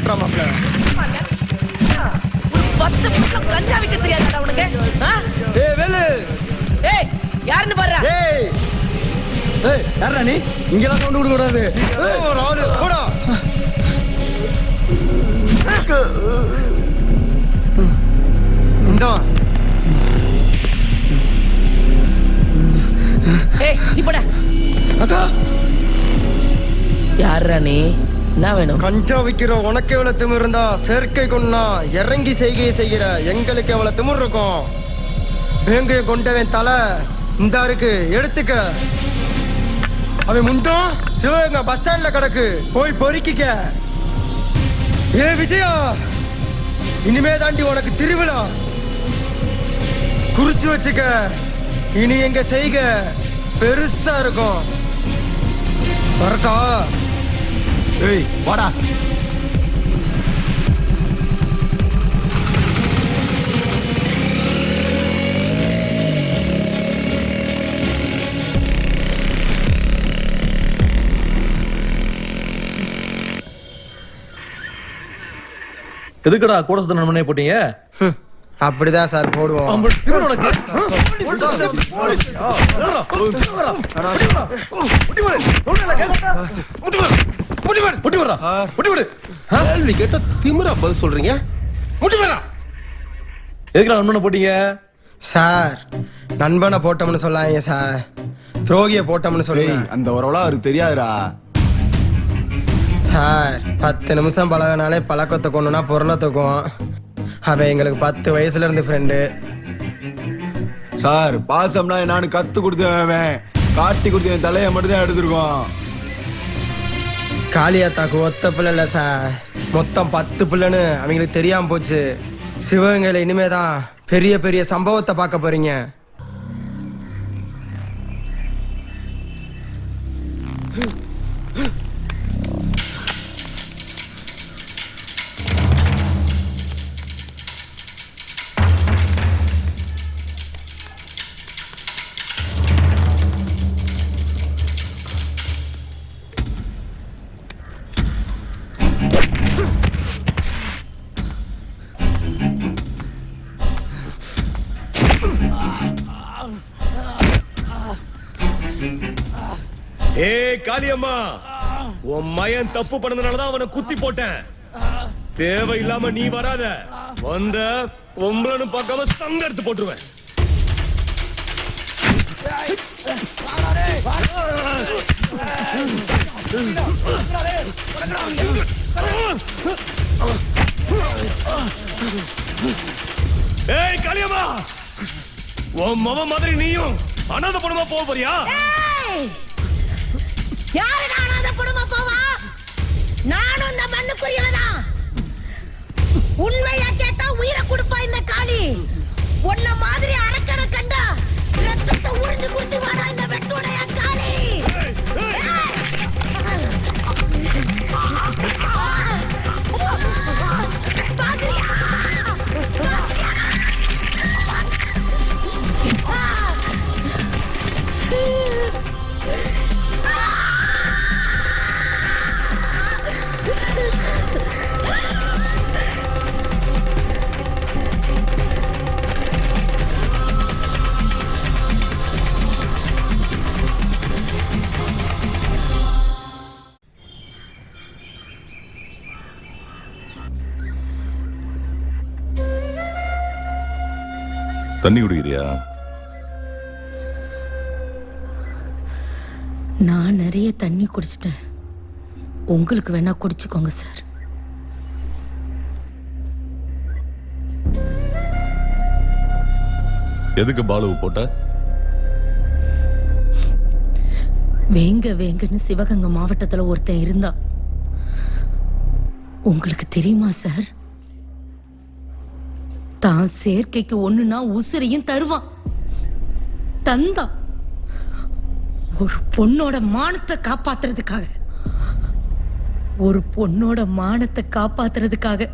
ஓட்டுறா மாப்ள ஒரு பத்து நிமிஷம் கஞ்சா விக்க தெரியாதா உனக்கு? ஏய் வேலு. ஏய் யாருன்னு பாரு ஏய். ஏய் யாரா நீ? இங்கெல்லாம் சவுண்ட் கொடுக்க கூடாது. ஆளு போடா. இந்தா. ஏய் நீ போட. அக்கா. யாரா நீ? என்ன வேணும்? கஞ்சா விக்கிற உனக்கு எவ்வளவு திமிர் இருந்தா செயற்கை கொண்டா இறங்கி செய்கையை செய்கிற எங்களுக்கு எவ்வளவு திமிர் இருக்கும் வேங்கையை கொண்டவன் தலை இந்த இருக்கு எடுத்துக்க. அவன் முண்டும் சிவகங்கை பஸ் ஸ்டாண்ட்ல கிடக்கு போய் பொறுக்கிக்க. ஏ விஜயா இனிமே தாண்டி உனக்கு திருவிழா. குறிச்சு வச்சுக்க. இனி எங்க செய்க பெருசா இருக்கும். வரட்டா. ஏய் வாடா. எதுக்குடா கூட சுத்த நண்பனே போட்டீங்க? அப்படிதான் சார் போடுவோம். இவன் உனக்கு முட்டி வரா முட்டி விடு. கேள்வி கேட்டா திமிரா பதில் சொல்றீங்க? முட்டி வரா எதுக்குடா நண்பனை போட்டீங்க? சார் நண்பனை போட்டோம்னு சொல்லாங்க சார். துரோகியை போட்டோம்னு சொல்லுங்க. அந்த உறவுலாம் அவருக்கு தெரியாதுடா. சார் பத்து நிமிஷம் பழகினாலே பழக்கத்தை கொண்டுனா பொருளை தூக்கும் அவன் எங்களுக்கு பத்து வயசுல இருந்து ஃப்ரெண்டு சார் பாசம்னா என்னன்னு கத்து கொடுத்தவன் காட்டி கொடுத்தவன் தலையை மட்டும் தான் எடுத்திருக்கோம். காளியாத்தாக்கு ஒத்த பிள்ளை இல்லை சார் மொத்தம் பத்து பிள்ளைன்னு அவங்களுக்கு தெரியாமல் போச்சு. சிவகங்கையில் இனிமே தான் பெரிய பெரிய சம்பவத்தை பார்க்க போறீங்க. காளியம்மா உன் மயன் தப்பு பண்ணதுனாலதான் அவனை குத்தி போட்டேன். தேவையில்லாம நீ வராத. வந்த பொம்பளைன்னு பார்க்காம சங்க எடுத்து போட்டுருவேன். ஏய் காளியம்மா உன் மவ மாதிரி நீயும் அனாத பணமா போக போறியா? யாரு நானும் அந்த குடும்ப போவா? நானும் இந்த மண்ணுக்குரியவதான் உண்மையா கேட்டா உயிரை கொடுப்பா இந்த காளி. உன்ன மாதிரி அரக்கனை கண்டா ரத்தத்தை உறிஞ்சு குடுத்து வாடா இந்த வெட்டுடைய தண்ணி குடிக்கிறியா? நான் நிறைய தண்ணி குடிச்சிட்டேன். உங்களுக்கு வேணா குடிச்சுக்கோங்க சார். எதுக்கு பாலுவு போட்ட? வேங்க வேங்கன்னு சிவகங்கை மாவட்டத்துல ஒருத்தன் இருந்தான். உங்களுக்கு தெரியுமா சார்? தான் சேர்க்கைக்கு ஒண்ணுனா உசிரையும் தருவான். தந்தான் ஒரு பொண்ணோட மானத்தை காப்பாத்துறதுக்காக ஒரு பொண்ணோட மானத்தை காப்பாத்துறதுக்காக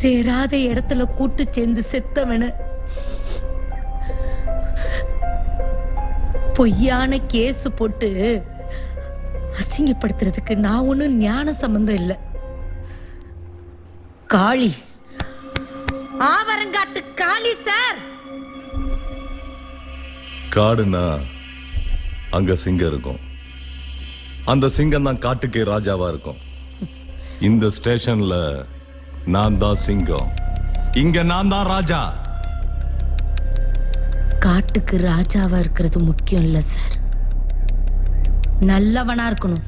சேராத இடத்துல கூட்டு சேர்ந்து செத்தவன. பொய்யான கேஸ் போட்டு அசிங்கப்படுத்துறதுக்கு நான் ஒன்றும் ஞான சம்பந்தம் இல்லை. காளி ஆவரங்காட்டு காளி சார். காடுனா அங்க சிங்கம் இருக்கும். அந்த சிங்கம் தான் காட்டுக்கே ராஜாவா இருக்கும். இந்த ஸ்டேஷன்ல நான் தான் சிங்கம். இங்க நான் தான் ராஜா. காட்டுக்கு ராஜாவா இருக்கிறது முக்கியம் இல்ல சார். நல்லவனா இருக்கணும்.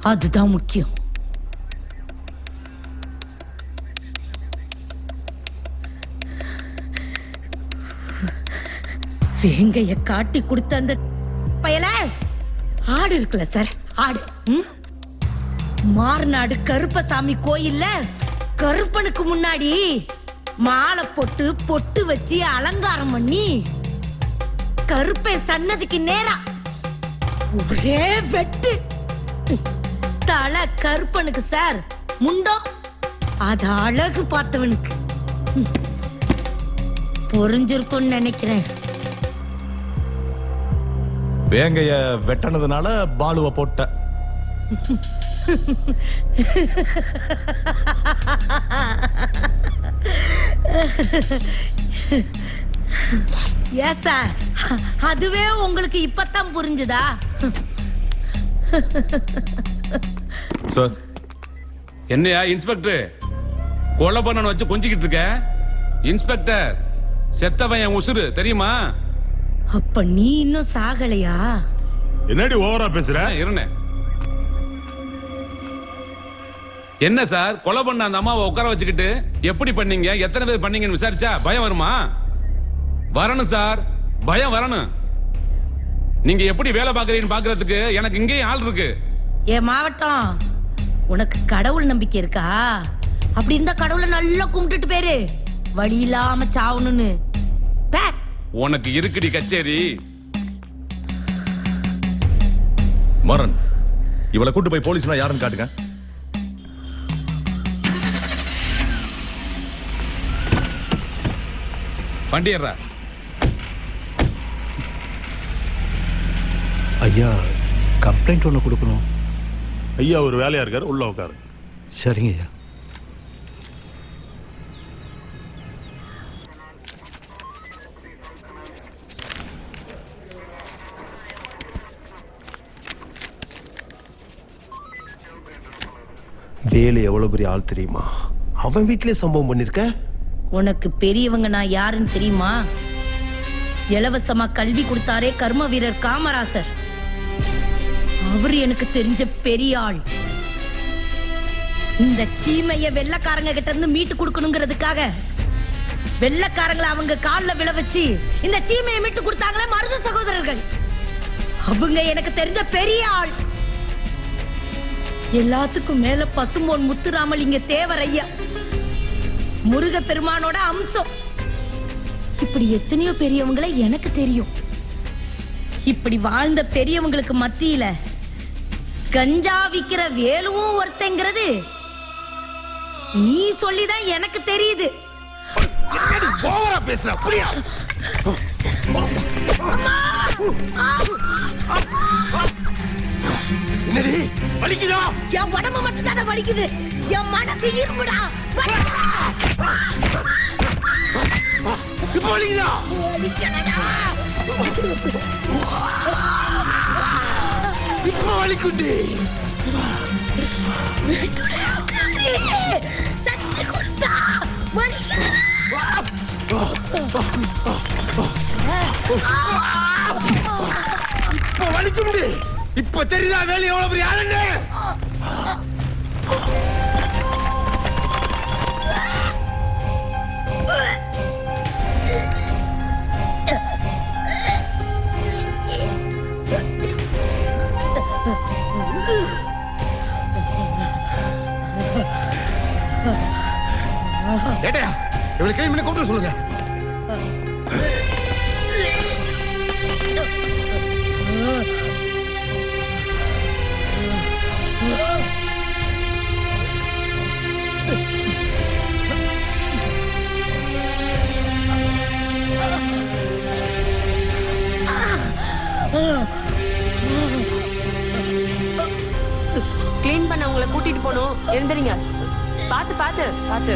அதுதான் முக்கியம். வேங்கைய காட்டி கொடுத்த அந்த பயல? ஆடு இருக்குல்ல சார் ஆடு. ம்? மார்நாடு கருப்பசாமி கோயில்ல கருப்பனுக்கு முன்னாடி மாலை போட்டு பொட்டு வச்சு அலங்காரம் பண்ணி கருப்பன் சன்னதிக்கு நேரா ஒரே வெட்டு. தலை கருப்பனுக்கு சார் முண்டம் அது அழகு பார்த்தவனுக்கு. பொறிஞ்சிருக்கும்னு நினைக்கிறேன். வேங்கைய வெட்டனதுனால பாலுவ போட்ட. சார் அதுவே உங்களுக்கு இப்பதான் புரிஞ்சுதா? சார் என்னையா இன்ஸ்பெக்டர் கொலை பண்ணனு வச்சு கொஞ்சிக்கிட்டு இருக்க? இன்ஸ்பெக்டர் செத்தவன் என் உசுரு தெரியுமா? அப்ப நீ இன்னும் சாகலையா? என்னடி ஓவரா பேசுற? இருண்ணே. என்ன சார் கொலை பண்ண அந்த அம்மாவை உட்கார வச்சுக்கிட்டு எப்படி பண்ணீங்க? எத்தனை பேர் பண்ணீங்கன்னு விசாரிச்சா பயம் வருமா? வரணும் சார் பயம் வரணும். நீங்க எப்படி வேலை பார்க்கறீங்கன்னு பார்க்கறதுக்கு எனக்கு இங்கேயும் ஆள் இருக்கு. ஏ மாவட்டம் உனக்கு கடவுள் நம்பிக்கை இருக்கா? அப்படி இருந்தா கடவுளை நல்லா கும்பிட்டுட்டு பேரு வழி இல்லாம சாவணும்னு. உனக்கு இருக்குடி கச்சேரி. மரன் இவளை கூட்டு போய் போலீஸ்னா யாருன்னு காட்டுங்க. வண்டியர்றா ஐயா கம்ப்ளைண்ட் ஒன்று கொடுக்கணும். ஐயா ஒரு வேலையா இருக்காரு உள்ள உட்காரு. சரிங்க ஐயா. வேலு எவ்வளவு பெரிய ஆள் தெரியுமா? அவன் வீட்டிலே சம்பவம் பண்ணிருக்க? உனக்கு பெரியவங்க நான் யாருன்னு தெரியுமா? இலவசமா கல்வி கொடுத்தாரே கர்ம வீரர் காமராசர். அவர் எனக்கு தெரிஞ்ச பெரிய ஆள். இந்த சீமைய வெள்ளக்காரங்க கிட்ட இருந்து மீட்டு கொடுக்கணுங்கிறதுக்காக வெள்ளக்காரங்களை அவங்க கால்ல விழ வச்சு இந்த சீமையை மீட்டு கொடுத்தாங்களே மருது சகோதரர்கள். அவங்க எனக்கு தெரிஞ்ச பெரிய ஆள். எல்லாத்துக்கும் மேல பசும்போன் முத்துராமலிங்க தேவர் ஐயா முருக பெருமானோட அம்சம். இப்படி எத்தனையோ பெரியவங்களை எனக்கு தெரியும். இப்படி வாழ்ந்த பெரியவங்களுக்கு மத்தியில கஞ்சா விக்கிற வேலுவும் ஒருத்தங்கிறது நீ சொல்லிதான் எனக்கு தெரியுது. பேசுற? புரியா? என்னடி வலிக்குதா? என் உடம்பு மட்டும் தானே வலிக்குது. என் மனசு இருமுடா இப்ப வலிக்குதா? இப்ப வலிக்குண்டி சக்தி கொடுத்தா. வலிக்கிறடா. இப்ப வலிக்குண்டி இப்ப தெரியுதா வேலை எவ்வளவு பெரிய ஆளுன்னு? ஏட்டையா இவளை கிளீன் பண்ணி கூப்பிட்டு சொல்லுங்க. க்ளீன் பண்ண உங்களை கூட்டிட்டு போகணும். எழுந்துறீங்க பாத்து பாத்து பாத்து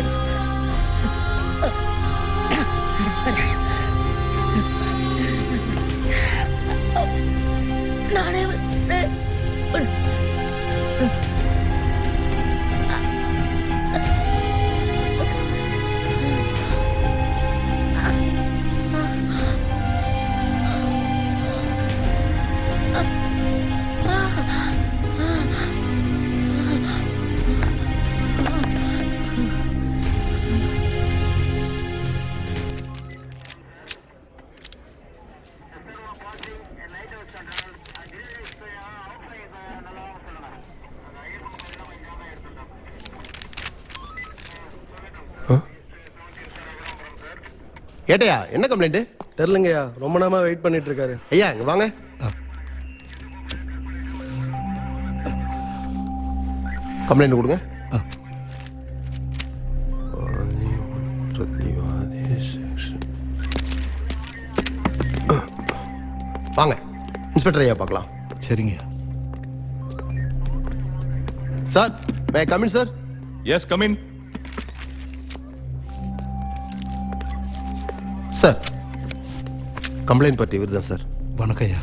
ஏட்டையா என்ன கம்ப்ளைண்ட் தெரிலங்கய்யா ரொம்ப நேரமா வெயிட் பண்ணிட்டு இருக்காரு ஐயா இங்க வாங்க. கம்ப்ளைண்ட் கொடுங்க. வாங்க இன்ஸ்பெக்டர் ஐயா பார்க்கலாம். சரிங்கய்யா. Sir. May come in sir yes come in sir complaint பற்றி இவர் தான் சார். வணக்கம் ஐயா.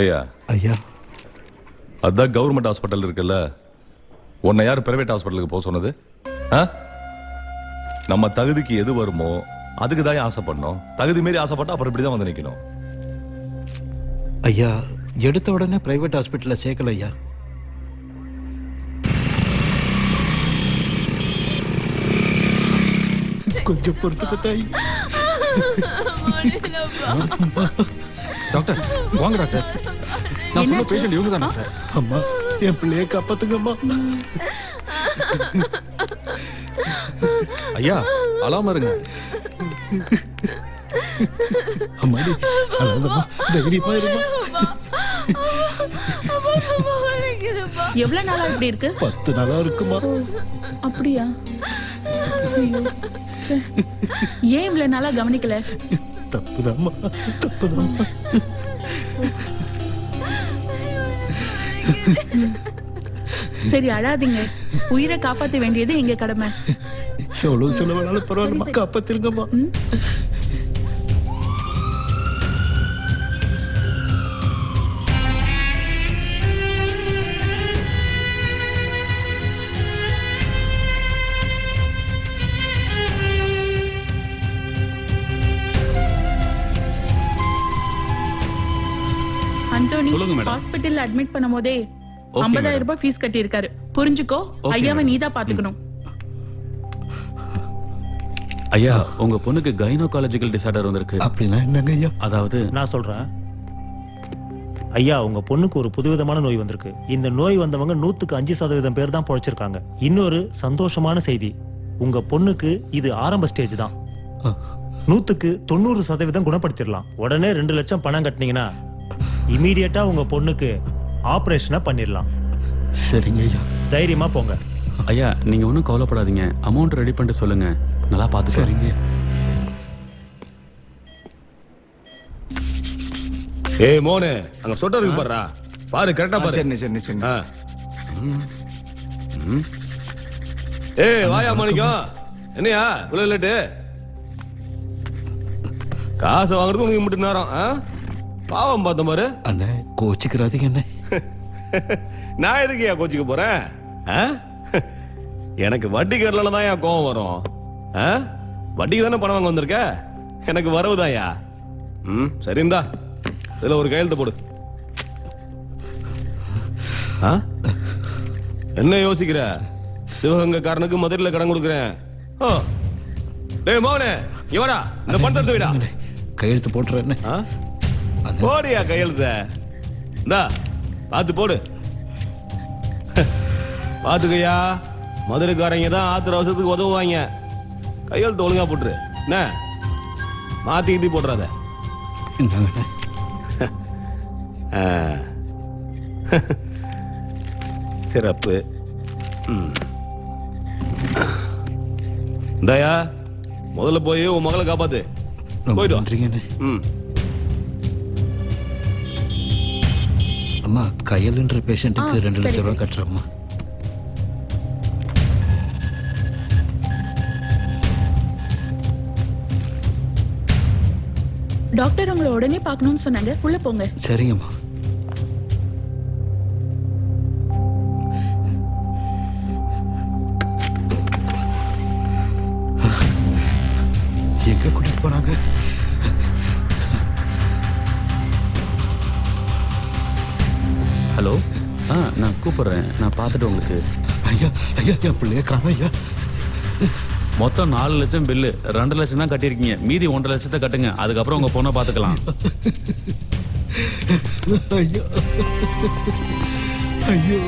ஏயா ஐயா. அதான் கவர்மெண்ட் ஹாஸ்பிட்டல் இருக்குல்ல. உன்னை யார் பிரைவேட் ஹாஸ்பிட்டலுக்கு போக சொன்னது? ஆ? நம்ம தகுதிக்கு எது வருமோ அதுக்கு தான் ஆசைப்படணும். தகுதி மீறி ஆசைப்பட்டா அப்புறம் இப்படி தான் வந்து நிற்கணும் ஐயா எடுத்த உடனே பிரைவேட் ஹாஸ்பிட்டலில் சேர்க்கல ஐயா. கொஞ்சம் பொறுத்துக்க தாய். டாக்டர் வாங்க டாக்டர். நான் சொன்ன பேஷண்ட் இவங்க தான் டாக்டர். அம்மா என் பிள்ளைய காப்பாத்துங்கம்மா. ஐயா அழாம இருங்க. அம்மாடி அழாதம்மா தைரியமா இருமா. எவ்வளவு நாளா இப்படி இருக்கு? பத்து நாளா இருக்குமா? அப்படியா. ஏன் இவ்வளவு நாளா கவனிக்கல? தப்புதாம்மா தப்புதாம்மா. சரி அழாதீங்க. உயிரை காப்பாத்த வேண்டியது எங்க கடமை? எவ்வளவு செலவானாலும் பரவாயில்லம்மா. சரி, சரி. காப்பாத்திருங்கம்மா. அந்தோனி சொல்லுங்க, மேடம். ஹாஸ்பிட்டல்ல அட்மிட் பண்ணும்போதே மேடம். ரூபாய் ஃபீஸ் கட்டியிருக்காரு. புரிஞ்சுக்கோ. ஓகே, ஐயாவை. நீதான் பாத்துக்கணும் ஐயா உங்க பொண்ணுக்கு கைனோகாலஜிக்கல் டிசார்டர் வந்திருக்கு. அப்படின்னா என்னங்க ஐயா? அதாவது நான் சொல்றேன். ஐயா உங்க பொண்ணுக்கு ஒரு புதுவிதமான நோய் வந்திருக்கு. இந்த நோய் வந்தவங்க நூத்துக்கு அஞ்சு சதவீதம் பேர் தான் பொழைச்சிருக்காங்க. இன்னொரு சந்தோஷமான செய்தி. உங்க பொண்ணுக்கு இது ஆரம்ப ஸ்டேஜ் தான். நூத்துக்கு தொண்ணூறு சதவீதம் குணப்படுத்திடலாம். உடனே ரெண்டு லட்சம் பணம் கட்டினீங்கன்னா இமீடியட்டா உங்க பொண்ணுக்கு ஆபரேஷனை பண்ணிடலாம். சரிங்க ஐயா. தைரியமா போங்க. ஐயா நீங்க ஒன்றும் கவலைப்படாதீங்க. அமௌண்ட் ரெடி பண்ணிட்டு சொல்லுங்க. நல்லா பார்த்து சரிங்க. ஏய் மோனே அங்க சொட்டர் இருக்கு பாருடா. பாரு கரெக்டா பாரு. சரி சரி சரி ஆ. ம். ஏய் வாயா மாணிக்கம் என்னையா? இவ்வளவு லேட்டு. காசை வாங்குறது உனக்கு மட்டும் நேரம் ஆ? பாவம் பார்த்த பாரு. அண்ணே கோச்சிக்கிறாதீங்க அண்ணே. நான் எதுக்கு ஏன் கோச்சிக்க போறேன்? எனக்கு வட்டி கரல தான் ஏன் கோவம் வரும்? வட்டிக்கு தானே பணம் வாங்க வந்திருக்க? எனக்கு வரவுதாயா ம் சரிந்தா இதுல ஒரு கையெழுத்து போடு. ஆ? என்ன யோசிக்கிற? சிவகங்கைக்காரனுக்கு மதுரையில் கடன் கொடுக்குறேன். ஓ. டேய் மோகனே இவடா இந்த பணத்தை எடுத்து விடா. கையெழுத்து போட்டுறேன் ஆ? போடியா கையெழுத்த? இந்தா பார்த்து போடு. பார்த்துக்கய்யா மதுரைக்காரங்க தான் ஆத்திர அவசரத்துக்கு உதவுவாங்க. கையெழுத்து ஒழுங்கா போட்டுரு. என்ன? மாத்தி கித்தி போட்டுறாத. சிறப்பு. இந்தாயா முதல்ல போய் உன் மகளை காப்பாத்து. போயிட்டு ம். அம்மா கையல்ன்ற பேஷண்ட்டுக்கு ரெண்டு ரூபாய் சரி. கட்டுறம்மா. டாக்டர் உங்களை உடனே பார்க்கணும்னு சொன்னாங்க. உள்ள போங்க. சரிங்கம்மா. கூப்பிடுறேன். நான் பார்த்துட்டு உங்களுக்கு. ஐயா ஐயா என் பிள்ளைய காண ஐயா. மொத்தம் நாலு லட்சம் பில்லு ரெண்டு லட்சம் தான் கட்டியிருக்கீங்க. மீதி ஒன்றரை லட்சத்தை கட்டுங்க. அதுக்கப்புறம் உங்க பொண்ணை பார்த்துக்கலாம். ஐயா. ஐயோ.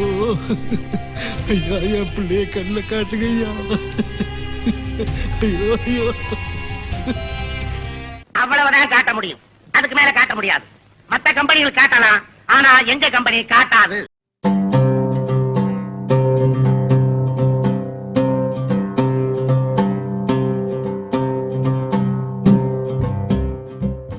ஐயா என் பிள்ளைய கண்ணில் காட்டுங்க ஐயா. ஐயோ ஐயோ. அவ்வளவுதான் காட்ட முடியும். அதுக்கு மேல காட்ட முடியாது. மத்த கம்பெனிகள் காட்டலாம். ஆனா எங்க கம்பெனி காட்டாது.